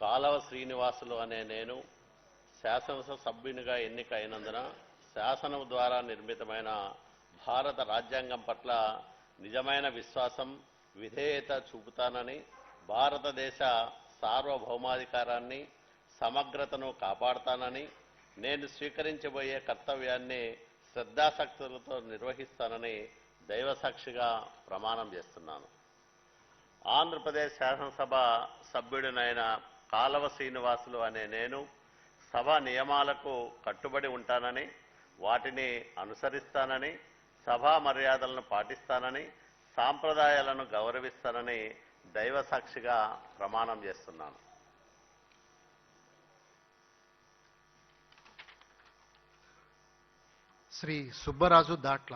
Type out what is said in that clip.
కాలవ శ్రీనివాసులు అనే నేను శాసనసభ సభ్యునిగా ఎన్నిక అయినందున శాసనం ద్వారా నిర్మితమైన భారత రాజ్యాంగం పట్ల నిజమైన విశ్వాసం విధేయత చూపుతానని భారతదేశ సార్వభౌమాధికారాన్ని సమగ్రతను కాపాడతానని నేను స్వీకరించబోయే కర్తవ్యాన్ని శ్రద్ధాసక్తులతో నిర్వహిస్తానని దైవసాక్షిగా ప్రమాణం చేస్తున్నాను. ఆంధ్రప్రదేశ్ శాసనసభ సభ్యుడినైన కాలవ శ్రీనివాసులు అనే నేను సభ నియమాలకు కట్టుబడి ఉంటానని వాటిని అనుసరిస్తానని సభా మర్యాదలను పాటిస్తానని సాంప్రదాయాలను గౌరవిస్తానని దైవ సాక్షిగా ప్రమాణం చేస్తున్నాను. శ్రీ సుబ్బరాజు దాట్ల